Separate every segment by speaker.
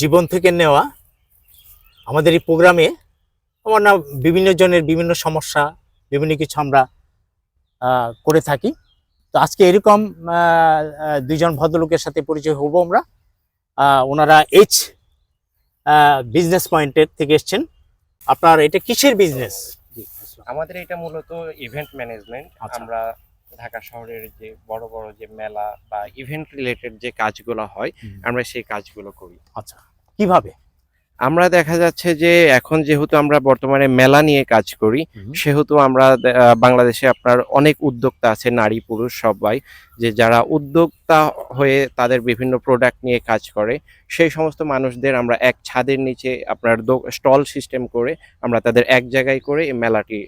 Speaker 1: জীবন থেকে নেওয়া আমাদের এই প্রোগ্রামে আমার না বিভিন্ন জনের বিভিন্ন সমস্যা বিভিন্ন কিছু আমরা করে থাকি। তো আজকে এরকম দুইজন ভদ্রলোকের সাথে পরিচয় হব আমরা। ওনারা এইচ বিজনেস পয়েন্টের থেকে এসছেন। আপনার এটা কিসের বিজনেস
Speaker 2: আমাদের এটা মূলত ইভেন্ট ম্যানেজমেন্ট
Speaker 1: আচ্ছা।
Speaker 2: আমরা ঢাকা শহরের যে বড় বড় যে মেলা বা ইভেন্ট রিলেটেড যে কাজগুলো হয় আমরা সেই কাজগুলো করি।
Speaker 1: আচ্ছা কীভাবে?
Speaker 2: আমরা দেখা যাচ্ছে যে এখন যেহেতু আমরা বর্তমানে মেলা নিয়ে কাজ করি সেহেতু আমরা বাংলাদেশে আপনার অনেক উদ্যোক্তা আছে নারী পুরুষ সবাই যে যারা উদ্যোক্তা হয়ে তাদের বিভিন্ন প্রোডাক্ট নিয়ে কাজ করে সেই সমস্ত মানুষদের আমরা এক ছাদের নিচে আপনার স্টল সিস্টেম করে আমরা তাদের এক জায়গায় করে এই মেলাটি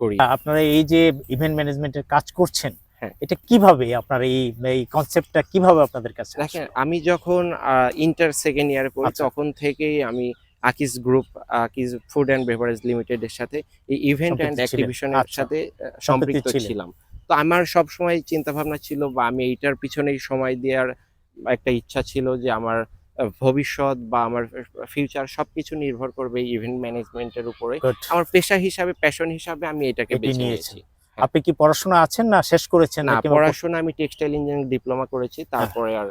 Speaker 2: করি
Speaker 1: আপনারা এই যে ইভেন্ট ম্যানেজমেন্টের কাজ করছেন
Speaker 2: হ্যাঁ।
Speaker 1: এটা কীভাবে আপনার এই এই কনসেপ্টটা কীভাবে আপনাদের কাছে
Speaker 2: দেখেন আমি যখন ইন্টার সেকেন্ড ইয়ারে পড়ি
Speaker 1: আচ্ছা।
Speaker 2: তখন থেকেই আমি আকিস গ্রুপ আকিস ফুড অ্যান্ড বেভারেজ লিমিটেড এর সাথে এই ইভেন্ট অ্যান্ড। অ্যাক্টিভিশনের। সাথে সম্পৃক্ত ছিলাম তো আমার সব সময় চিন্তা ভাবনা ছিল বা আমি এইটার পিছনেই সময় দেওয়ার একটা ইচ্ছা ছিল যে আমার ভবিষ্যৎ বা আমার ফিউচার সবকিছু নির্ভর করবে ইভেন্ট ম্যানেজমেন্টের উপরে। আমার পেশা হিসাবে প্যাশন হিসাবে আমি এটাকে বেছে নিয়েছি।
Speaker 1: আপনি কি পড়াশোনা আছেন না শেষ করেছেন?
Speaker 2: না পড়াশোনা আমি টেক্সটাইল ইঞ্জিনিয়ারিং ডিপ্লোমা করেছি তারপরে আর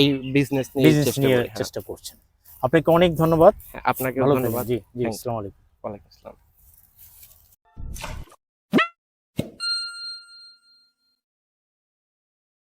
Speaker 2: এই বিজনেস নিয়ে চেষ্টা হ্যাঁ।
Speaker 1: চেষ্টা করছেন। আপনাকে অনেক ধন্যবাদ।
Speaker 2: হ্যাঁ,
Speaker 1: থাকবেন।
Speaker 2: ধন্যবাদ।
Speaker 1: জি জি. আসসালামু আলাইকুম।
Speaker 2: ওয়ালাইকুম আসসালাম।